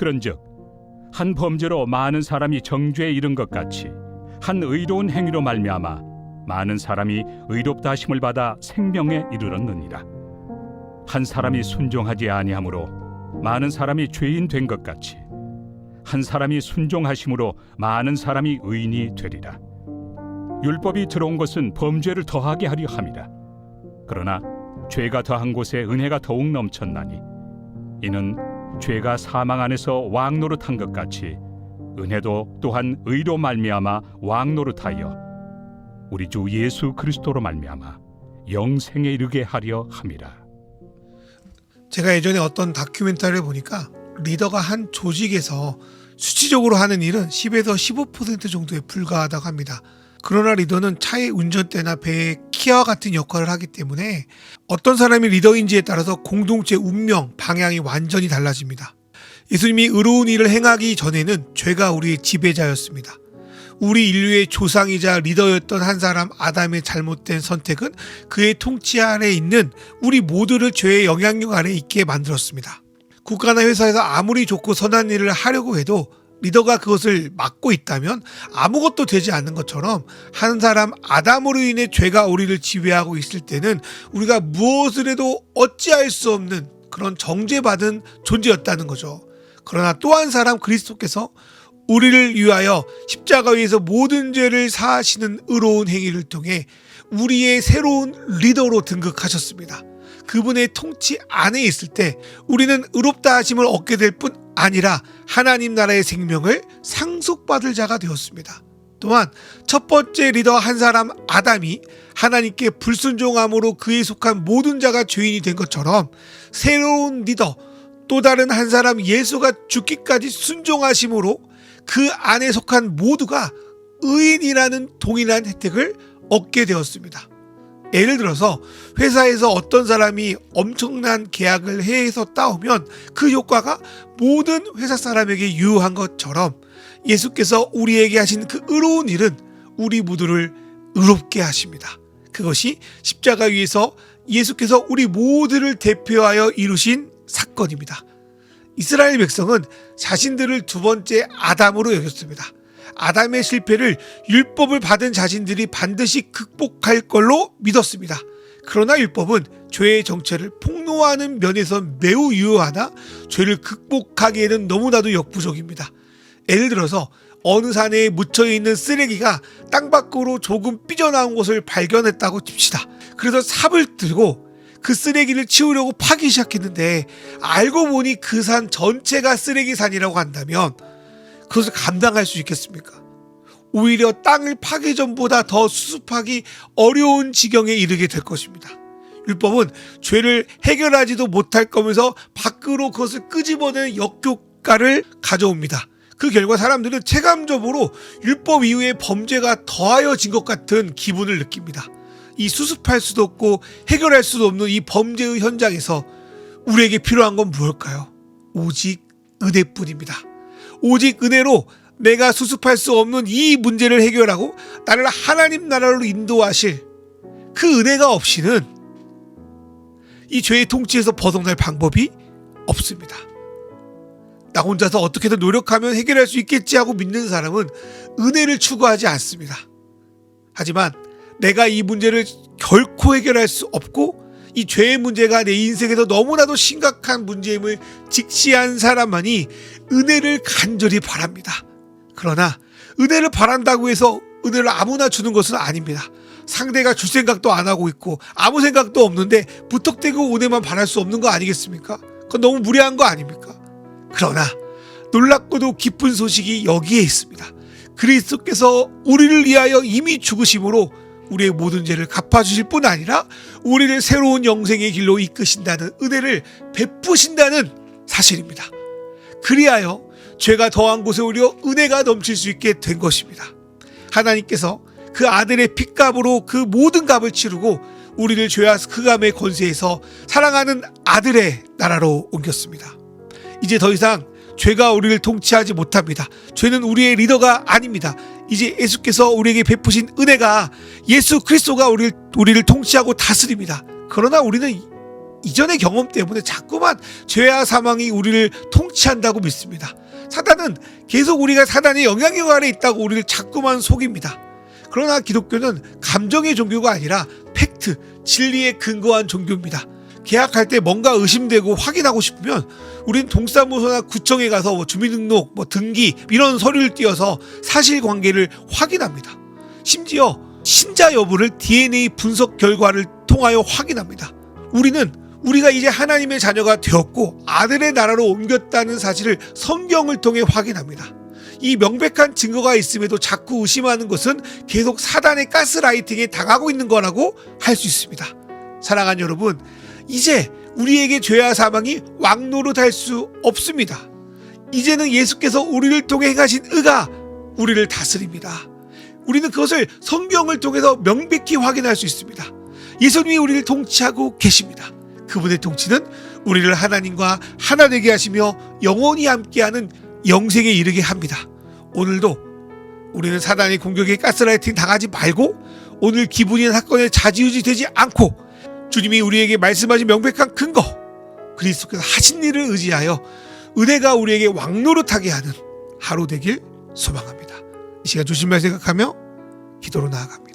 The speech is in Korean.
그런즉 한 범죄로 많은 사람이 정죄에 이른 것 같이 한 의로운 행위로 말미암아 많은 사람이 의롭다 하심을 받아 생명에 이르렀느니라. 한 사람이 순종하지 아니하므로 많은 사람이 죄인 된 것 같이 한 사람이 순종하심으로 많은 사람이 의인이 되리라. 율법이 들어온 것은 범죄를 더하게 하려 함이라. 그러나 죄가 더한 곳에 은혜가 더욱 넘쳤나니 이는 죄가 사망 안에서 왕 노릇한 것 같이 은혜도 또한 의로 말미암아 왕 노릇하여 우리 주 예수 그리스도로 말미암아 영생에 이르게 하려 함이라. 제가 예전에 어떤 다큐멘터리를 보니까 리더가 한 조직에서 수치적으로 하는 일은 10에서 15% 정도에 불과하다고 합니다. 그러나 리더는 차의 운전대나 배의 키와 같은 역할을 하기 때문에 어떤 사람이 리더인지에 따라서 공동체 운명, 방향이 완전히 달라집니다. 예수님이 의로운 일을 행하기 전에는 죄가 우리의 지배자였습니다. 우리 인류의 조상이자 리더였던 한 사람 아담의 잘못된 선택은 그의 통치 아래 있는 우리 모두를 죄의 영향력 아래 있게 만들었습니다. 국가나 회사에서 아무리 좋고 선한 일을 하려고 해도 리더가 그것을 막고 있다면 아무것도 되지 않는 것처럼 한 사람 아담으로 인해 죄가 우리를 지배하고 있을 때는 우리가 무엇을 해도 어찌할 수 없는 그런 정죄받은 존재였다는 거죠. 그러나 또 한 사람 그리스도께서 우리를 위하여 십자가 위에서 모든 죄를 사하시는 의로운 행위를 통해 우리의 새로운 리더로 등극하셨습니다. 그분의 통치 안에 있을 때 우리는 의롭다 하심을 얻게 될 뿐 아니라 하나님 나라의 생명을 상속받을 자가 되었습니다. 또한 첫 번째 리더 한 사람 아담이 하나님께 불순종함으로 그에 속한 모든 자가 죄인이 된 것처럼 새로운 리더 또 다른 한 사람 예수가 죽기까지 순종하심으로 그 안에 속한 모두가 의인이라는 동일한 혜택을 얻게 되었습니다. 예를 들어서 회사에서 어떤 사람이 엄청난 계약을 해서 따오면 그 효과가 모든 회사 사람에게 유효한 것처럼 예수께서 우리에게 하신 그 의로운 일은 우리 모두를 의롭게 하십니다. 그것이 십자가 위에서 예수께서 우리 모두를 대표하여 이루신 사건입니다. 이스라엘 백성은 자신들을 두 번째 아담으로 여겼습니다. 아담의 실패를 율법을 받은 자신들이 반드시 극복할 걸로 믿었습니다. 그러나 율법은 죄의 정체를 폭로하는 면에서 매우 유효하나 죄를 극복하기에는 너무나도 역부족입니다. 예를 들어서 어느 산에 묻혀 있는 쓰레기가 땅 밖으로 조금 삐져나온 것을 발견했다고 칩시다. 그래서 삽을 들고 그 쓰레기를 치우려고 파기 시작했는데 알고 보니 그 산 전체가 쓰레기 산이라고 한다면 그것을 감당할 수 있겠습니까? 오히려 땅을 파기 전보다 더 수습하기 어려운 지경에 이르게 될 것입니다. 율법은 죄를 해결하지도 못할 거면서 밖으로 그것을 끄집어내는 역효과를 가져옵니다. 그 결과 사람들은 체감적으로 율법 이후에 범죄가 더하여진 것 같은 기분을 느낍니다. 이 수습할 수도 없고 해결할 수도 없는 이 범죄의 현장에서 우리에게 필요한 건 무엇일까요? 오직 은혜뿐입니다. 오직 은혜로 내가 수습할 수 없는 이 문제를 해결하고 나를 하나님 나라로 인도하실 그 은혜가 없이는 이 죄의 통치에서 벗어날 방법이 없습니다. 나 혼자서 어떻게든 노력하면 해결할 수 있겠지 하고 믿는 사람은 은혜를 추구하지 않습니다. 하지만 내가 이 문제를 결코 해결할 수 없고 이 죄의 문제가 내 인생에서 너무나도 심각한 문제임을 직시한 사람만이 은혜를 간절히 바랍니다. 그러나 은혜를 바란다고 해서 은혜를 아무나 주는 것은 아닙니다. 상대가 줄 생각도 안 하고 있고 아무 생각도 없는데 무턱대고 은혜만 바랄 수 없는 거 아니겠습니까? 그건 너무 무례한 거 아닙니까? 그러나 놀랍고도 기쁜 소식이 여기에 있습니다. 그리스도께서 우리를 위하여 이미 죽으심으로 우리의 모든 죄를 갚아주실 뿐 아니라 우리를 새로운 영생의 길로 이끄신다는 은혜를 베푸신다는 사실입니다. 그리하여 죄가 더한 곳에 오히려 은혜가 넘칠 수 있게 된 것입니다. 하나님께서 그 아들의 핏값으로 그 모든 값을 치르고 우리를 죄와 흑암의 권세에서 사랑하는 아들의 나라로 옮겼습니다. 이제 더 이상 죄가 우리를 통치하지 못합니다. 죄는 우리의 리더가 아닙니다. 이제 예수께서 우리에게 베푸신 은혜가 예수 그리스도가 우리를, 우리를 통치하고 다스립니다. 그러나 우리는 이전의 경험 때문에 자꾸만 죄와 사망이 우리를 통치한다고 믿습니다. 사단은 계속 우리가 사단의 영향력 아래 있다고 우리를 자꾸만 속입니다. 그러나 기독교는 감정의 종교가 아니라 팩트, 진리에 근거한 종교입니다. 계약할 때 뭔가 의심되고 확인하고 싶으면 우린 동사무소나 구청에 가서 뭐 주민등록, 뭐 등기 이런 서류를 띄어서 사실관계를 확인합니다. 심지어 신자 여부를 DNA 분석 결과를 통하여 확인합니다. 우리는 우리가 이제 하나님의 자녀가 되었고 아들의 나라로 옮겼다는 사실을 성경을 통해 확인합니다. 이 명백한 증거가 있음에도 자꾸 의심하는 것은 계속 사단의 가스라이팅에 당하고 있는 거라고 할 수 있습니다. 사랑하는 여러분, 이제 우리에게 죄와 사망이 왕노릇할 수 없습니다. 이제는 예수께서 우리를 통해 행하신 의가 우리를 다스립니다. 우리는 그것을 성경을 통해서 명백히 확인할 수 있습니다. 예수님이 우리를 통치하고 계십니다. 그분의 통치는 우리를 하나님과 하나 되게 하시며 영원히 함께하는 영생에 이르게 합니다. 오늘도 우리는 사단의 공격에 가스라이팅 당하지 말고 오늘 기분이나 사건에 좌지우지 되지 않고 주님이 우리에게 말씀하신 명백한 근거 그리스도께서 하신 일을 의지하여 은혜가 우리에게 왕노릇하게 하는 하루 되길 소망합니다. 이 시간 조심할 생각하며 기도로 나아갑니다.